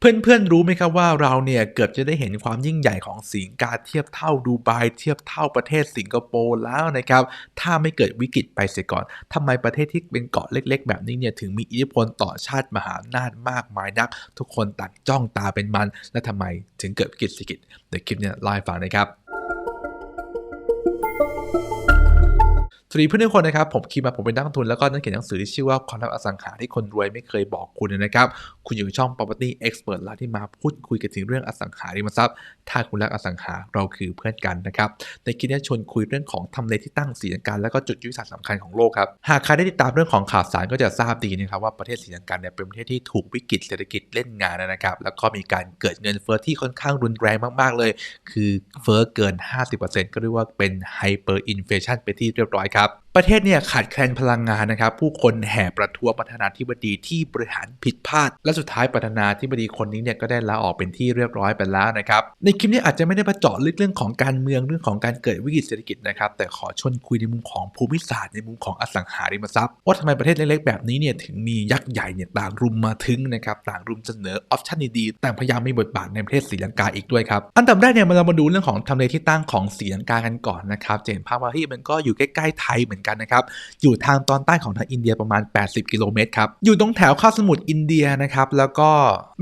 เพื่อนๆรู้ไหมครับว่าเราเนี่ยเกือบจะได้เห็นความยิ่งใหญ่ของสิงคโปร์เทียบเท่าดูไบเทียบเท่าประเทศสิงคโปร์แล้วนะครับ ถ้าไม่เกิดวิกฤตไปเสียก่อนทำไมประเทศที่เป็นเกาะเล็ก ๆ แบบนี้เนี่ยถึงมีอิทธิพลต่อชาติมหาอำนาจมากมายนัก ทุกคนต่างจ้องตาเป็นมัน และทำไมถึงเกิดวิกฤตเศรษฐกิจเดี๋ยวคลิปเนี้ไล่าให้ฟังนะครับ สวัสดีเพื่อนทุกคนนะครับ ผมคิมมาผมเป็นนักลงทุนแล้วก็นักเขียนหนังสือที่ชื่อว่าความลับอสังหาที่คนรวยไม่เคยบอกคุณนะครับ คุณอยู่ในช่อง property expert แล้วที่มาพูดคุยกันถึงเรื่องอสังหาริมทรัพย์ ถ้าคุณรักอสังหาเราคือเพื่อนกันนะครับในคลิปนี้ชวนคุยเรื่องของทำเลที่ตั้งสีลังกาและก็จุดยุทธศาสตร์สำคัญของโลกครับหากใครได้ติดตามเรื่องของข่าวสารก็จะทราบดีนะครับว่าประเทศสีลังกาเนี่ยเป็นประเทศที่ถูกวิกฤตเศรษฐกิจเล่นงานนะครับแล้วก็มีการเกิดเงินเฟ้อที่ค่อนข้างรุนแรงมากๆเลย คือเฟ้อเกิน 50%ก็เรียกว่าเป็นไฮเปอร์อินเฟชันไปที่เรียบร้อยครับครับประเทศเนี่ยขาดแคลนพลังงานนะครับ ผู้คนแห่ประท้วงประธานาธิบดีที่บริหารผิดพลาด และสุดท้ายประธานาธิบดีคนนี้เนี่ยก็ได้ลาออกเป็นที่เรียบร้อยไปแล้วนะครับ ในคลิปนี้อาจจะไม่ได้มาเจาะลึกเรื่องของการเมืองเรื่องของการเกิดวิกฤตเศรษฐกิจนะครับ แต่ขอชวนคุยในมุมของภูมิศาสตร์ในมุมของอสังหาริมทรัพย์ว่าทำไมประเทศเล็กๆแบบนี้เนี่ยถึงมียักษ์ใหญ่เนี่ยต่างรุมมาถึงนะครับต่างรุมเสนอออปชั่นดีๆต่างพยายามมีบทบาทในประเทศศรีลังกาอีกด้วยครับอันดับแรกเนี่ยเรามาดูเรื่องของทำเลที่ตั้งของศรีลังกากันก่อนนะครับเห็นภาพว่าที่มันก็อยู่ใกล้ๆไทยเหมือนกันนะครับ อยู่ทางตอนใต้ของทางอินเดียประมาณ 80 กิโลเมตรครับ อยู่ตรงแถวคาสมุทรอินเดียนะครับ แล้วก็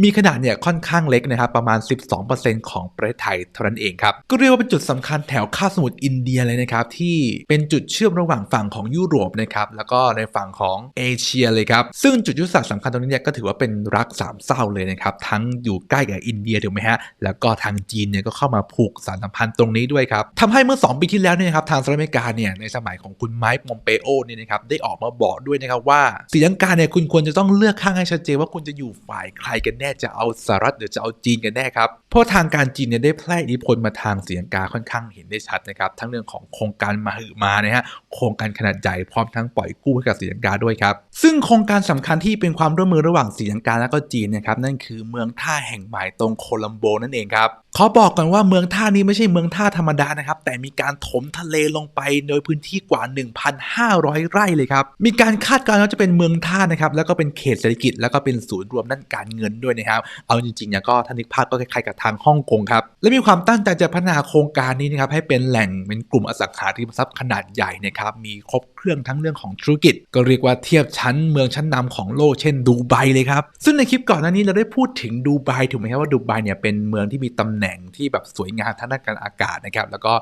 มีขนาดเนี่ยค่อนข้างเล็กนะครับ ประมาณ 12%ของประเทศไทยเท่านั้นเองครับ ก็เรียกว่าเป็นจุดสำคัญแถวคาสมุทรอินเดียเลยนะครับ ที่เป็นจุดเชื่อมระหว่างฝั่งของยุโรปนะครับ แล้วก็ในฝั่งของเอเชียเลยครับ ซึ่งจุดยุทธศาสตร์สำคัญตรงนี้เนี่ยก็ถือว่าเป็นรักสามเศร้าเลยนะครับ ทั้งอยู่ใกล้กับอินเดียถูกไหมฮะ แล้วก็ทางจีนเนี่ยก็เข้ามาผูกสารสัมพันธ์ตรงนี้ด้วยครับทำให้เมื่อ 2 ปีที่แล้วเนี่ยครับทางสหรัฐอเมริกาเนี่ยในสมัยของคุณไมค์มอมเปโอเนี่ยนะครับได้ออกมาบอกด้วยนะครับว่าศรีลังกาเนี่ยคุณควรจะต้องเลือกข้างให้ชัดเจนว่าคุณจะอยู่ฝ่ายใครกันแน่จะเอาสหรัฐหรือจะเอาจีนกันแน่ครับเพราะทางการจีนเนี่ยได้แพร่อิทธิพลมาทางศรีลังกาค่อนข้างเห็นได้ชัดนะครับทั้งเรื่องของโครงการมาหือมานะฮะโครงการขนาดใหญ่พร้อมทั้งปล่อยกู้ให้กับศรีลังกาด้วยครับซึ่งโครงการสำคัญที่เป็นความร่วมมือระหว่างศรีลังกาและก็จีนนะครับนั่นคือเมืองท่าแห่งใหม่ตรงโคลัมโบนั่นเองครับ ขอบอกก่อนว่าเมืองท่านี้ไม่ใช่เมืองท่าธรรมดานะครับ แต่มีการถมทะเลลงไปโดยพื้นที่กว่า 1,500 ไร่เลยครับ มีการคาดการณ์ว่าจะเป็นเมืองท่านะครับ แล้วก็เป็นเขตเศรษฐกิจ แล้วก็เป็นศูนย์รวมด้านการเงินด้วยนะครับ เอาจริงๆเนี่ยก็ท่านึกภาพก็คล้ายๆกับทางฮ่องกงครับ และมีความตั้งใจจะพัฒนาโครงการนี้นะครับให้เป็นแหล่งเป็นกลุ่มอสังหาริมทรัพย์ขนาดใหญ่นะครับ มีครบ รื่อง ทั้งเรื่องของธุรกิจ ก็เรียกว่าเทียบชั้นเมืองชั้นนำของโลกเช่นดูไบเลยครับ ซึ่งในคลิปก่อนหน้านี้เราได้พูดถึงดูไบถูกไหมครับว่าดูไบเนี่ยเป็นเมืองที่มีตำแหน่งที่แบบสวยงามทางด้านการอากาศนะครับแล้วก็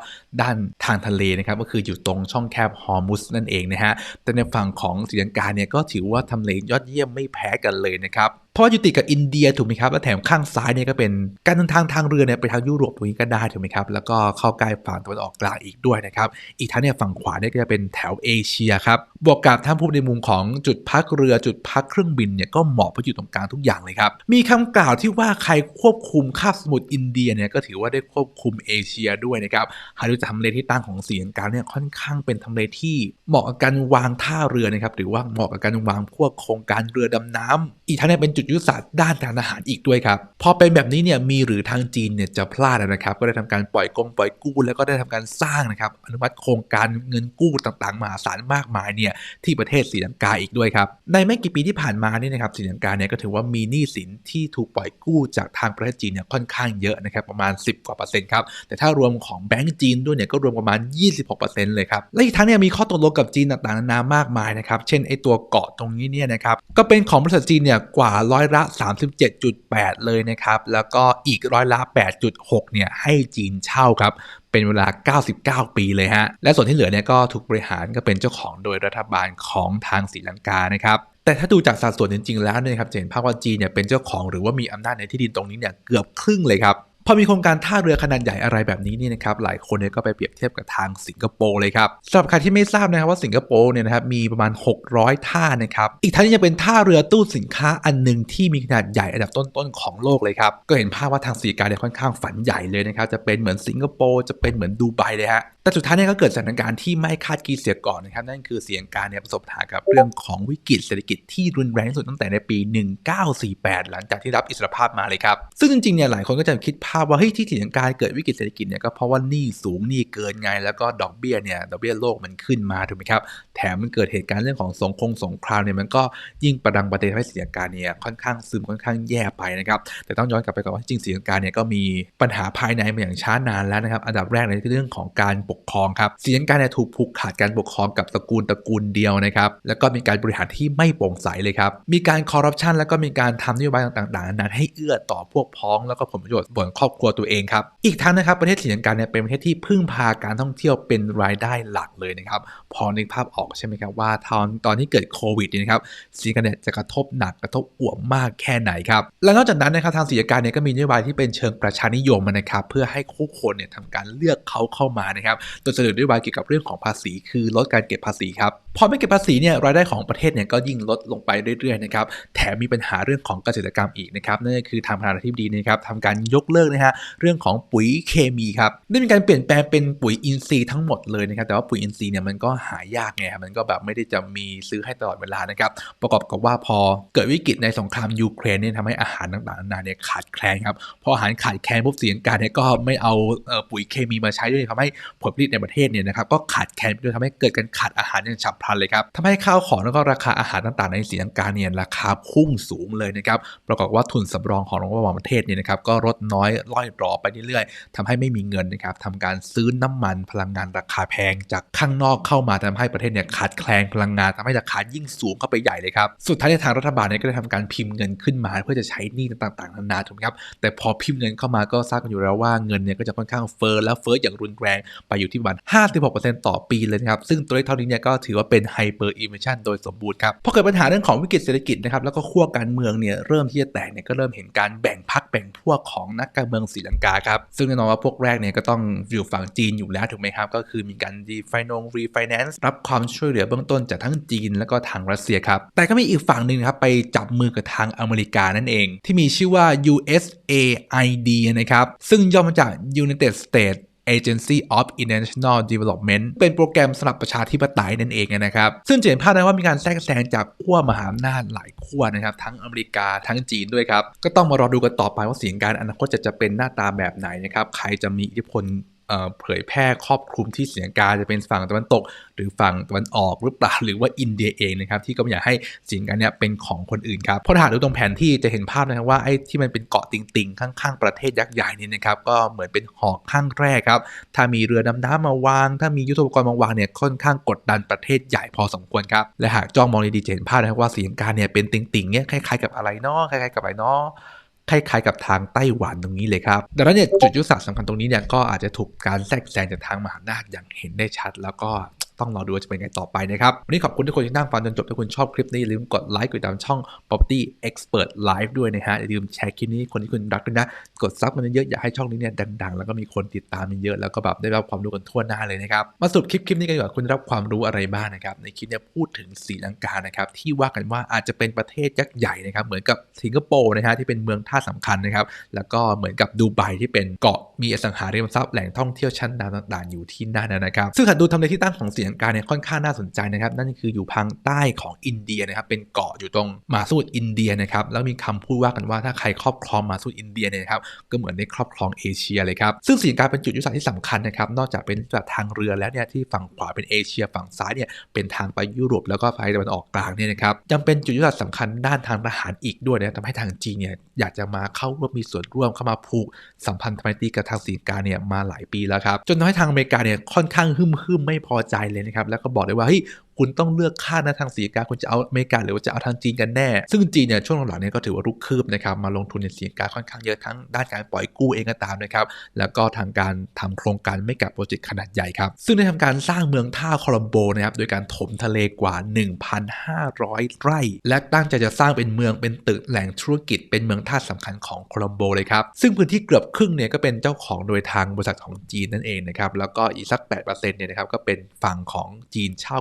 ด้านทางทะเลนะครับก็คืออยู่ตรงช่องแคบฮอร์มุสนั่นเองนะฮะแต่ในฝั่งของศรีลังกาเนี่ยก็ถือว่าทำเล ยอดเยี่ยมไม่แพ้กันเลยนะครับ เพราะอยู่ติดกับอินเดียถูกไหมครับและแถมข้างซ้ายเนี่ยก็เป็นการเดินทางทางเรือเนี่ยไปทางยุโรปตรงนี้ก็ได้ถูกไหมครับแล้วก็เข้าใกล้ฝั่งตะวันออกกลางอีกด้วยนะครับอีกทั้งเนี่ยฝั่งขวาเนี่ยก็จะเป็นแถวเอเชียครับบวกกับท่านผู้ในมุมของจุดพักเรือจุดพักเครื่องบินเนี่ยก็เหมาะเพราะอยู่ตรงกลางทุกอย่างเลยครับมีคำกล่าวที่ว่าใครควบคุมคาบสมุทรอินเดียเนี่ยก็ถือว่าได้ควบคุมเอเชียด้วยนะครับหากดูจากทำเลที่ตั้งของสีลังกาเนี่ยค่อนข้างเป็นทำเลที่เหมาะกับการวางท่าเรือนะครับหรือว่าเหมาะกับการวางพวกโครงการเรือดำน้ำอีกทั้งเนี่ยเป็นจุดยุทธศาสตร์ด้านการทหารอีกด้วยครับ พอเป็นแบบนี้เนี่ยมีหรือทางจีนเนี่ยจะพลาดนะครับ ก็ได้ทำการปล่อยกงปล่อยกู้แล้วก็ได้ทำการสร้างนะครับอนุมัติโครงการเงินกู้ต่างๆมหาศาลมากมายเนี่ยที่ประเทศศรีลังกาอีกด้วยครับ ในไม่กี่ปีที่ผ่านมานี่นะครับศรีลังกาเนี่ยก็ถือว่ามีหนี้สินที่ถูกปล่อยกู้จากทางประเทศจีนเนี่ยค่อนข้างเยอะนะครับประมาณ 10 กว่าเปอร์เซ็นต์ครับ แต่ถ้ารวมของแบงก์จีนด้วยเนี่ยก็รวมประมาณ 26%เลยครับ และอีกทั้งเนี่ยมีข้อตกลงกับจีนต่างๆนานามากมายนะครับ เช่นไอตัวเกาะตรงนี้เนี่ยนะครับก็เป็นของบริษัทจีนเนี่ยกว่าร้อยละ 37.8 เลยนะครับ แล้วก็อีกร้อยละ 8.6 เนี่ยให้จีนเช่าครับเป็นเวลา 99 ปีเลยฮะ และส่วนที่เหลือเนี่ยก็ถูกบริหารก็เป็นเจ้าของโดยรัฐบาลของทางศรีลังกานะครับแต่ถ้าดูจากสัดส่วนจริงๆแล้วเนี่ยครับจะเห็นภาพว่าจีนเนี่ยเป็นเจ้าของหรือว่ามีอำนาจในที่ดินตรงนี้เนี่ยเกือบครึ่งเลยครับ พอมีโครงการท่าเรือขนาดใหญ่อะไรแบบนี้นี่นะครับหลายคนเนี่ยก็ไปเปรียบเทียบกับทางสิงคโปร์เลยครับสำหรับใครที่ไม่ทราบนะครับว่าสิงคโปร์เนี่ยนะครับมีประมาณ 600 ท่านะครับอีกทั้งยังเป็นท่าเรือตู้สินค้าอันหนึ่งที่มีขนาดใหญ่อันดับต้นๆของโลกเลยครับก็เห็นภาพว่าทางสีการเนี่ยค่อนข้างฝันใหญ่เลยนะครับจะเป็นเหมือนสิงคโปร์จะเป็นเหมือนดูไบเลยฮะแต่สุดท้ายเนี่ยก็เกิดสถานการณ์ที่ไม่คาดคิดเสียก่อนนะครับนั่นคือเสียงการเนี่ยประสบปัญหากับเรื่องของวิกฤตเศรษฐกิจที่รุนแรงที่สุดตั้งแต่ในปี 1948 หลังจากที่รับอิสรภาพมาเลยครับซึ่งจริงๆเนี่ยหลายคนก็จะคิดภาพว่าเฮ้ยที่ศรีลังการเกิดวิกฤตเศรษฐกิจเนี่ยก็เพราะว่าหนี้สูงหนี้เกินไง แล้วก็ดอกเบี้ยเนี่ยดอกเบี้ยโลกมันขึ้นมาถูกไหมครับ แถมมันเกิดเหตุการณ์เรื่องของสงครามสงครามเนี่ยมันก็ยิ่งประดังประเด็นให้ศรีลังการเนี่ยค่อนข้างซึมค่อนข้างแย่ไปนะครับแต่ต้องย้อนกลับไปก่อนว่าจริงศรีลังการเนี่ยก็มีปัญหาภายในมาอย่างช้านานแล้วนะครับอันดับแรกเลยคือเรื่องของการปกครองครับศรีลังกาเนี่ยถูกผูกขาดการปกครองกับตระกูลตระกูลเดียวนะครับแล้วก็มีการบริหารที่ไม่โปร่งใสเลยครับมีการคอร์รัปชันแล้วก็มีการทำนโยบายต่างๆนั้นให้เอื้อต่อพวกพ้องแล้วก็ผลประโยชน์บนครอบครัวตัวเองครับ อีกทั้งนะครับประเทศศรีลังกาเนี่ยเป็นประเทศที่พึ่งพาการท่องเที่ยวเป็นรายได้หลักเลยนะครับ พอนึกภาพออกใช่ไหมครับว่าตอนตอนที่เกิดโควิดนี่นะครับศรีลังกาเนี่ยจะกระทบหนักกระทบอ่วมมากแค่ไหนครับ และนอกจากนั้นนะครับทางศรีลังกาเนี่ยก็มีนโยบายที่เป็นเชิงประชานิยมนะครับ เพื่อให้คู่คนเนี่ยทำการเลือกเขาเข้ามานะครับโดยเสนอนโยบายเกี่ยวกับเรื่องของภาษี คือลดการเก็บภาษีครับพอไม่เก็บภาษีเนี่ยรายได้ของประเทศเนี่ยก็ยิ่งลดลงไปเรื่อยๆนะครับแถมมีปัญหาเรื่องของเกษตรกรรมอีกนะครับนั่นก็คือทางประธานาธิบดีนะครับทำการยกเลิกนะฮะเรื่องของปุ๋ยเคมีครับได้มีการเปลี่ยนแปลงเป็นปุ๋ยอินทรีย์ทั้งหมดเลยนะครับแต่ว่าปุ๋ยอินทรีย์เนี่ยมันก็หายากไงครับมันก็แบบไม่ได้จะมีซื้อให้ตลอดเวลานะครับประกอบกับว่าพอเกิดวิกฤตในสงครามยูเครนเนี่ยทำให้อาหารต่างๆนานาเนี่ยขาดแคลนครับพออาหารขาดแคลนปุ๊บเสียงการเนี่ยก็ไม่เอาปุ๋ยเคมีมาใช้ด้วยทำให้ผลผลิตในประเทศเนี่ยนะครับก็ขาดแคลนด้วยทำให้เกิดการขาดอาหารอย่างฉับพลันเลยครับทำให้ข้าวของแล้วก็ราคาอาหารต่างๆ ในสีลังกาเนี่ยราคาพุ่งสูงเลยนะครับประกอบว่าทุนสำรองของระหว่างประเทศเนี่ยนะครับก็ลดน้อยล่อยหลอไปเรื่อยๆทำให้ไม่มีเงินนะครับทำการซื้อน้ำมันพลังงานราคาแพง จากข้างนอกเข้ามาทำให้ประเทศเนี่ยขาดแคลนพลังงานทำให้ราคายิ่งสูงเข้าไปใหญ่เลยครับสุดท้ายทางรัฐบาลเนี่ยก็ได้ทำการพิมพ์เงินขึ้นมา เพื่อจะใช้หนี้ต่างๆนานาถูกไหมครับแต่พอพิมพ์เงินเข้ามาก็ทราบกันอยู่แล้วว่าเงินเนี่ยก็จะค่อนข้างเฟ้อแล้วเฟ้ออย่างรุนแรงไปอยู่ที่ประมาณ56%ต่อปีเลยนะครับซึ่งตัวเลขเท่านี้เนี่ยก็ถือว่าเป็นไฮเปอร์อินเฟชันโดยสมบูรณ์ครับพอเกิดปัญหาเรื่องของวิกฤตเศรษฐกิจนะครับแล้วก็ขั้วการเมืองเนี่ยเริ่มที่จะแตกเนี่ยก็เริ่มเห็นการแบ่งพรรคแบ่งพวกของนักการเมืองศรีลังกาครับ ซึ่งแน่นอนว่าพวกแรกเนี่ยก็ต้องอยู่ฝั่งจีนอยู่แล้วถูกไหมครับ ก็คือมีการดีไฟนงรีไฟแนนซ์รับความช่วยเหลือเบื้องต้นจากทั้งจีนแล้วก็ทางรัสเซียครับ แต่ก็มีอีกฝั่งหนึ่งครับไปจับมือกับทางอเมริกานั่นเอง ที่มีชื่อว่า USAID นะครับซึ่งย่อมาจาก United States Agency of International Development เป็นโปรแกรมสำหรับประชาธิปไตยนั่นเองนะครับ ซึ่งจะเห็นภาพได้ว่ามีการแทรกแซงจากขั้วมหาอำนาจหลายขั้วนะครับทั้งอเมริกาทั้งจีนด้วยครับ ก็ต้องมารอดูกันต่อไปว่าเสียงการอนาคตจะจะเป็นหน้าตาแบบไหนนะครับ ใครจะมีอิทธิพล เผยแพร่ครอบคลุมที่เสียงกาจะเป็นฝั่งตะวันตก หรือฝั่งตะวันออกหรือเปล่าหรือว่าอินเดียเองนะครับที่ก็ไม่อยากให้เสียงการเนี้ยเป็นของคนอื่นครับเพราะถ้าหากดูตรงแผนที่จะเห็นภาพนะครับว่าไอ้ที่มันเป็นเกาะติ่งๆ ข้างๆ ประเทศยักษ์ใหญ่นี่นะครับก็เหมือนเป็นหอกข้างแรกครับถ้ามีเรือดำน้ำมาวาง ถ้ามียุทโธปกรณ์มาวางเนี่ยค่อนข้างกดดันประเทศใหญ่พอสมควรครับและหากจ้องมองดีๆจะเห็นภาพนะครับว่าเสียงการเนี่ยเป็นติ่งๆเนี่ยคล้ายๆกับอะไรเนาะคล้ายๆกับอะไรเนาะ คล้ายๆกับทางไต้หวันตรงนี้เลยครับ ดังนั้นเนี่ยจุดยุทธศาสตร์สำคัญตรงนี้เนี่ยก็อาจจะถูกการแทรกแซงจากทางมหาอำนาจอย่างเห็นได้ชัด แล้วก็ ต้องรอดูว่าจะเป็นไงต่อไปนะครับ วันนี้ขอบคุณทุกคนที่นั่งฟังจนจบ ถ้าคุณชอบคลิปนี้ลืมกดไลค์กดติดตามช่อง property expert live ด้วยนะฮะอย่าลืมแชร์คลิปนี้คนที่คุณรักด้วยนะ กดซับมันเยอะอยากให้ช่องนี้เนี่ยดังๆ แล้วก็มีคนติดตามมันเยอะแล้วก็แบบได้รับความรู้กันทั่วหน้าเลยนะครับมาสุดคลิปคลิปนี้กันดีกว่าคุณรับความรู้อะไรบ้างนะครับในคลิปนี้พูดถึงสีลังกานะครับที่ว่ากันว่าอาจจะเป็นประเทศยักษ์ใหญ่นะครับเหมือนกับสิงคโปร์นะฮะที่เป็นเมืองท่าสำคัญนะครับแล้วก็เหมือนกับดูไบที่เป็นเกาะมีอสังหาริมทรัพย์แหล่งท่องเที่ยวชั้นดาวต่าง ๆ อยู่ที่นั่นนะครับซึ่งหากดูทำเลที่ตั้งของสีลังกาเนี่ยค่อนข้างน่าสนใจนะครับ นั่นคืออยู่ทางใต้ของอินเดียนะครับ เป็นเกาะอยู่ตรงมาสมุทรอินเดียนะครับ แล้วมีคำพูดว่ากันว่าถ้าใครครอบครองมาสมุทรอินเดียเนี่ยครับก็เหมือนได้ครอบครองเอเชียเลยครับ ซึ่งสีลังกาเป็นจุดยุทธศาสตร์ที่สำคัญนะครับ นอกจากเป็นจากทางเรือแล้วเนี่ยที่ฝั่งขวาเป็นเอเชีย ฝั่งซ้ายเนี่ยเป็นทางไปยุโรปแล้วก็ไปตะวันออกกลางเนี่ยนะครับยังเป็นจุดยุทธศาสตร์สำคัญด้านทางทหารอีกด้วยนะทำให้ทางจีนเนี่ยอยากจะมาเข้าร่วมมีส่วนร่วมเข้ามาผูกสัมพันธไมตรีกับทางสีลังกาเนี่ยมาหลายปีแล้วครับจนทำให้ทางอเมริกาเนี่ยค่อนข้างหึ่มหึมไม่พอใจเลยนะครับแล้วก็บอกได้ว่าเฮ้ย คุณต้องเลือกค่านะทางสีกาคุณจะเอาอเมริกาหรือว่าจะเอาทางจีนกันแน่ ซึ่งจีนเนี่ยช่วงหลังๆเนี่ยก็ถือว่ารุกคืบนะครับมาลงทุนในสีกาค่อนข้างเยอะทั้งด้านการปล่อยกู้เองก็ตามนะครับแล้วก็ทางการทำโครงการไม่กับโปรเจกต์ขนาดใหญ่ครับซึ่งได้ทำการสร้างเมืองท่าโคลัมโบนะครับโดยการถมทะเลกว่า 1,500 ไร่ และตั้งใจจะสร้างเป็นเมืองเป็นตึกแหล่งธุรกิจเป็นเมืองท่าสำคัญของโคลัมโบเลยครับซึ่งพื้นที่เกือบครึ่งเนี่ยก็เป็นเจ้าของโดยทางบริษัทของจีนนั่นเองนะครับแล้วก็อีกสัก8%เนี่ยนะครับก็เป็นฝั่งของจีนเช่า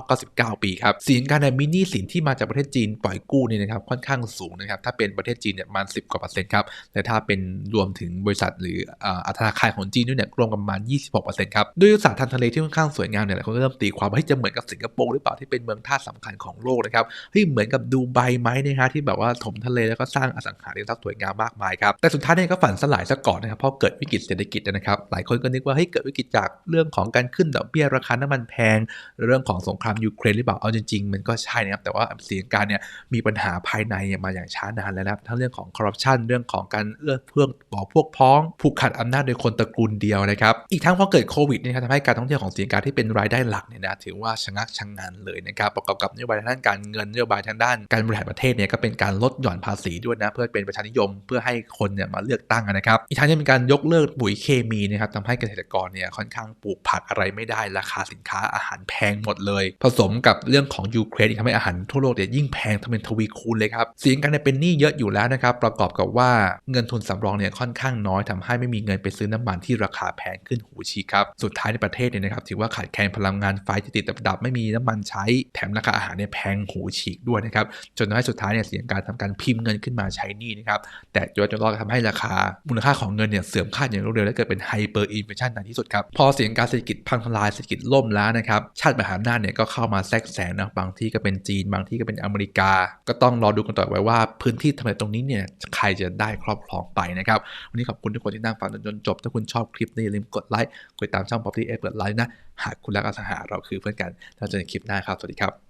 9 ปีครับสีการเนี่ยมีหนี้สินที่มาจากประเทศจีนปล่อยกู้เนี่ยนะครับค่อนข้างสูงนะครับถ้าเป็นประเทศจีนเนี่ยประมาณ 10 กว่าเปอร์เซ็นต์ครับแต่ถ้าเป็นรวมถึงบริษัทหรืออ่าธนาคารของจีนด้วยเนี่ยรวมกันประมาณ 26%ครับด้วยยุทธศาสตร์ทางทะเลที่ค่อนข้างสวยงามเนี่ยหลายคนก็เริ่มตีความว่าเฮ้จะเหมือนกับสิงคโปร์หรือเปล่าที่เป็นเมืองท่าสำคัญของโลกนะครับเฮ้ยเหมือนกับดูไบไหมนะฮะที่แบบว่าถมทะเลแล้วก็สร้างอสังหาริมทรัพย์สวยงามมากมายครับแต่สุดท้ายเนี่ยก็ฝันสลายซะก่อนนะครับเพราะเกิดวิกฤตเศรษฐกิจนะครับหลายคนก็นึกว่าเฮ้ยเกิดวิกฤตจากเรื่องของการขึ้นดอกเบี้ยราคาน้ำมันแพง เรื่องของสงครามยูเครนหรือเปล่า เอาจริง ๆ มันก็ใช่นะครับ แต่ว่าสีการเนี่ยมีปัญหาภายในมาอย่างช้านานแล้วนะครับ ทั้งเรื่องของคอร์รัปชันเรื่องของการเอื้อเพื่องก่อพวกพ้องผูกขาดอำนาจโดยคนตระกูลเดียวนะครับ อีกทั้งพอเกิดโควิดเนยครับทำให้การท่องเที่ยวของสีการที่เป็นรายได้หลักเนี่ยนะถือว่าชะงักชะงงันเลยนะครับ ประกอบกับนโยบายทางด้านการเงินนโยบายทางด้านการบริหารประเทศเนี่ยก็เป็นการลดหย่อนภาษีด้วยนะเพื่อเป็นประชานิยมเพื่อให้คนเนี่ยมาเลือกตั้งนะครับ อีกทั้งยังเป็นการยกเลิกปุ๋ยเคมีนะครับทำให้เกษตรกรเนี่ยค่อนข้างปลูกผักอะไรไม่ได้ราคาสินค้าอาหารแพงหมดเลย ผสมกับเรื่องของยูเครนอีกทำให้อาหารทั่วโลกเนี่ยยิ่งแพงทำเป็นทวีคูณเลยครับสีการเนี่ยเป็นหนี้เยอะอยู่แล้วนะครับ ประกอบกับว่าเงินทุนสำรองเนี่ยค่อนข้างน้อยทำให้ไม่มีเงินไปซื้อน้ำมันที่ราคาแพงขึ้นหูฉีครับสุดท้ายในประเทศเนี่ยนะครับถือว่าขาดแคลนพลังงานไฟที่ติดดับไม่มีน้ำมันใช้แถมราคาอาหารเนี่ยแพงหูฉีกด้วยนะครับจนทำให้สุดท้ายเนี่ยเสียงการทำการพิมพ์เงินขึ้นมาใช้หนี้นะครับแต่จนจนรอดทำให้ราคามูลค่าของเงินเนี่ยเสื่อมค่าอย่างรวดเร็วและเกิดเป็นไฮเปอร์อินเฟชันในที่สุดครับพอเสียงการเศรษฐกิจพังทลายเศรษฐกิจล่มแล้วนะครับชาติมหาอำนาจเนี่ยก็เข้ามาแทรกแซงนะบางที่ก็เป็นจีน บางที่ก็เป็นอเมริกา ก็ต้องรอดูกันต่อไปว่าพื้นที่ทำเลตรงนี้เนี่ยใครจะได้ครอบครองไปนะครับ วันนี้ขอบคุณทุกคนที่นั่งฟังจนจบ ถ้าคุณชอบคลิปนี้อย่าลืมกดไลค์กดติดตามช่อง Property Expert ไลค์นะ หากคุณรักอสังหาเราคือเพื่อนกันเราเจอกันคลิปหน้าครับ สวัสดีครับ